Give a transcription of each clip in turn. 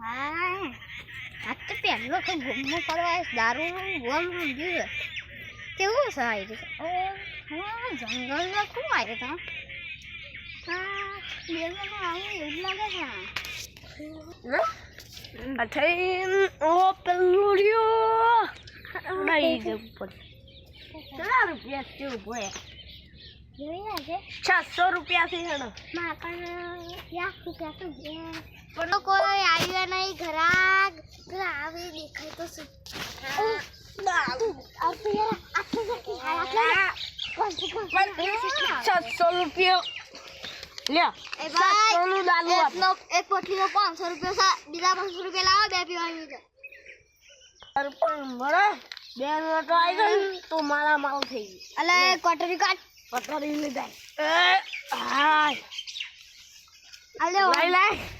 હા. આ તો પહેલો તો ગુમો પડવા દારૂ ગમ સમજ્યું કેવું છે આવી રીતે? હા જંગલમાં ખૂબ આવે તો? હા બેલમાં આવું એવું લાગે છે. અઠઈન ઓ પેલું રહ્યો જવું પડે. કેટલા રૂપિયા કેવું પડે છસો રૂપિયા થી હેડો. માં પણ રૂપિયા તો પણ કોઈ આવ્યા નહીં ઘરાક. તો આવે દેખાય તો શું? આવતું યાર આટલું જલ્દી આટલા કોણ છે કોણ છસો રૂપિયા. લ્યો એ ભાઈ છસો નું દારૂ આપો. એકનો એક પોટલીનો પાંચસો રૂપિયા છે બીજા પાંચસો રૂપિયા લાવો બે પીવાની છે પણ મળે. બે મિનિટ આવી ગઈ. તો મારા માલ થઈ ગઈ અલે કોટરી કાટ પથારી લીધા એ હાય. અલે લઈ લઈ એ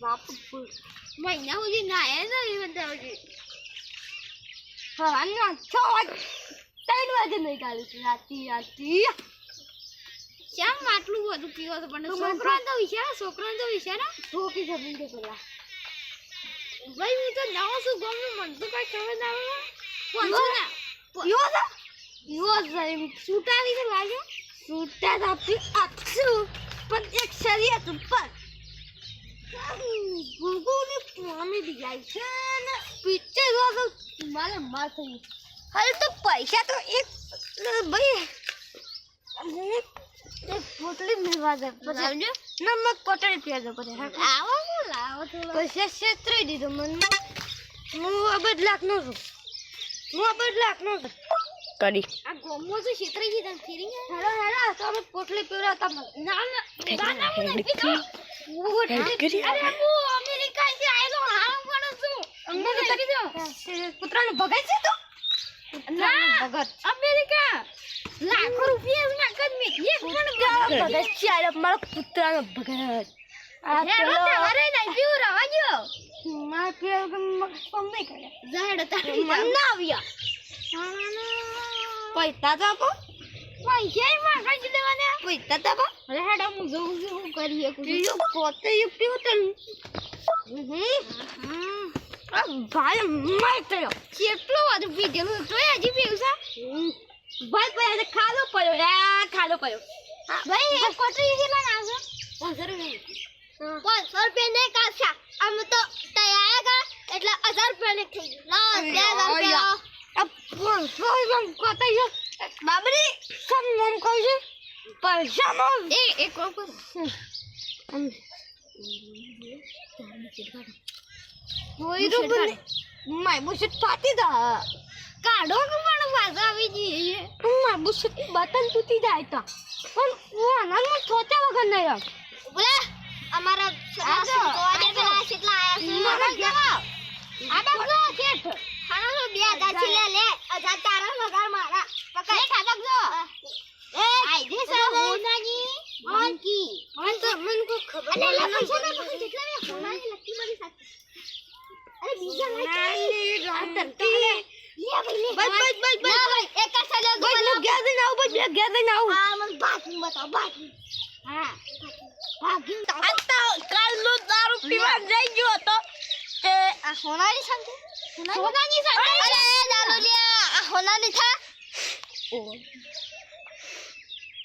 બાપુ ફૂલ મહિના સુધી ના એ તો એ બધા વાગે ત્રણ વાગે નીકાળી છે રાતી રાતી શ્યામ આટલું બધું પીવો છો પણ છોકરો તો વિચાર છોકરો તો વિચાર. ઠોકી જમીન કે પેલા. ભાઈ હું તો નવો છું ગમે મને તો કઈ ખબર ના આવે પહોંચો ના. પીવો તો. પીવો જઈમ છૂટાવી તો લાગે. તો આપી આપશું પણ એક શરીયત ઉપર ગુગુની કોમેડી જાય છે ને. પિક્ચર જોવા તો મારે માર થઈ હાલ તો પૈસા તો એક ભાઈ પોટલી મેળવા દે. પછી સમજો નમક પોટલી પીવા દે પછી આવો હું. લાવો થોડો પૈસા છેતરી દીધો મને હું આ બદલાક નો છું. હું આ બદલાક નો છું. કરી. આ ગોમો છે છેતરી ગઈ ફેરી ગયા? હેલો હેલો તો અમે પોટલી પીવડાવતા મને ના ના ના ના હું નથી પીતો. કરી. અરે હું અમેરિકા થી આયેલો હાવ પણ છું. અમને તો કૂતરાને ભગાય છે તો? ના ભગત અમેરિકા. લાખો રૂપિયા ના કદ મે. એક પણ ભગત ચાલે મારો કૂતરાનો ભગત. આ પેલો તમારે નહીં પીવું રવા ગયો. મારા પેલો પમ નહીં કરે. ઝાડ તારી મને ના આવ્યા. પૈસા તો આપો. પૈસા માં કઈ દેવાના પૈસા તો આપો. અરે હું જોઉં છું પોતે તો ભાઈ માર થયો કેટલો વાર પીવું છે ભાઈ ભાઈ આજે ખાલો પડ્યો. રે ખાલો પડ્યો. ભાઈ એક કોટરી કેટલા ના આવશે પાંચસો રૂપિયા પાંચસો રૂપિયા નહીં કાઢ્યા આમ તો તૈયાર ગયા એટલે હજાર રૂપિયા ને થઈ ગયું. લો હજાર રૂપિયા પાંચસો એમ કોતા છે બાબરી. સમ નામ કહું છું. પૈસા નો એ એક કોણ હોય તો માય બુશટ ફાટી દા કાઢો પણ પાછા આવી જઈએ હું માય બુશટ બટન તૂટી જાય તો પણ હું આનંદમાં છોટા વગર નહીં આવ બોલે અમારા આ તો જોવા દે. પેલા કેટલા આયા મને છે જવા. આ બાજુ શેઠ ખાનો તો બે હજાર છે લે લે હજાર તારા હજાર મારા પકડ શેઠ આ બાજુ એ આઈડે સર હોનાજી ઓનકી મને તો મને કોઈ ખબર અરે લે નહીં. પૈસા ના પકડ જેટલા મે હોનાજી લકી મારી સાથે અરે બીજા લાઈક નાની રમતી. લે ભાઈ લે બસ, બસ, બસ, બસ. ના એક જ સજા બસ હું ઘેર બસ હું ઘેર જઈને હા મને બાકી બતાવ બાકી હા બાકી આ તો કાલનો દારૂ પીવા જઈ ગયો હતો તે આ સોનાની સંતે સોનાની સંતે અરે દારૂડિયા આ સોનાની થા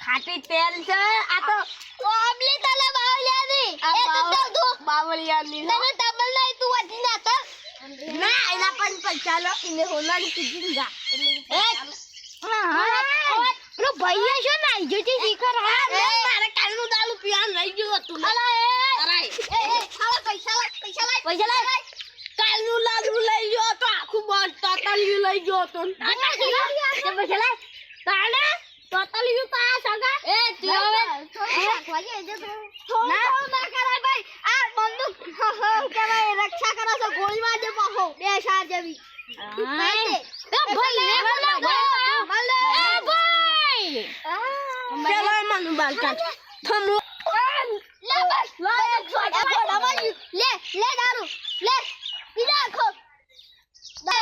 ખાટી તેલ છે આ તો ઓબલી તલે બાવલિયાની એ તો બાવ- દો બાવળિયાની છે. તને ડબલ નહીં તું વધી ના તો ના એના પણ પૈસા લો એને હોનાની કીધી જા. એ હા પેલો ભૈયા છે ને આઈ જતી શીખર હા. મારે કાલનું દારૂ પીવાનું રહી ગયું હતું ને. અલા એ. અરે પૈસા લાય પૈસા લાય પૈસા લાય. કાલનું લાડુ લઈ ગયો તો આખું બસ તતલિયું લઈ ગયો તો તાણે તતલિયું તો સગા. એ તું હવે. થોડું ના કરાય ભાઈ. આ રક્ષા કરો છો ગોળી મારજે પાછો બે શાર જેવી. તો ભલે ભલે ભલે. એ ભાઈ. ચલો મન બાલ કાઢ લે બસ. લે લે દારૂ. લે પીજા આખો. જય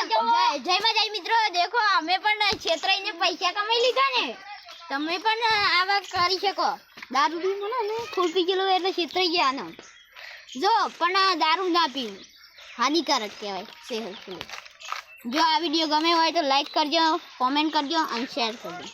જય માતાજી મિત્રો. દેખો અમે પણ છેતરાઈને પૈસા કમાઈ લીધા ને. તમે પણ આવા કરી શકો. દારૂ પી મને પી ગયેલો એટલે છેતરાઈ ગયા ને જો, પણ દારૂ ના પીવું. હાનિકારક કહેવાય, સેહત જો આ વીડિયો ગમે હોય તો લાઈક કરજો કોમેન્ટ કરજો અને શેર કરજો.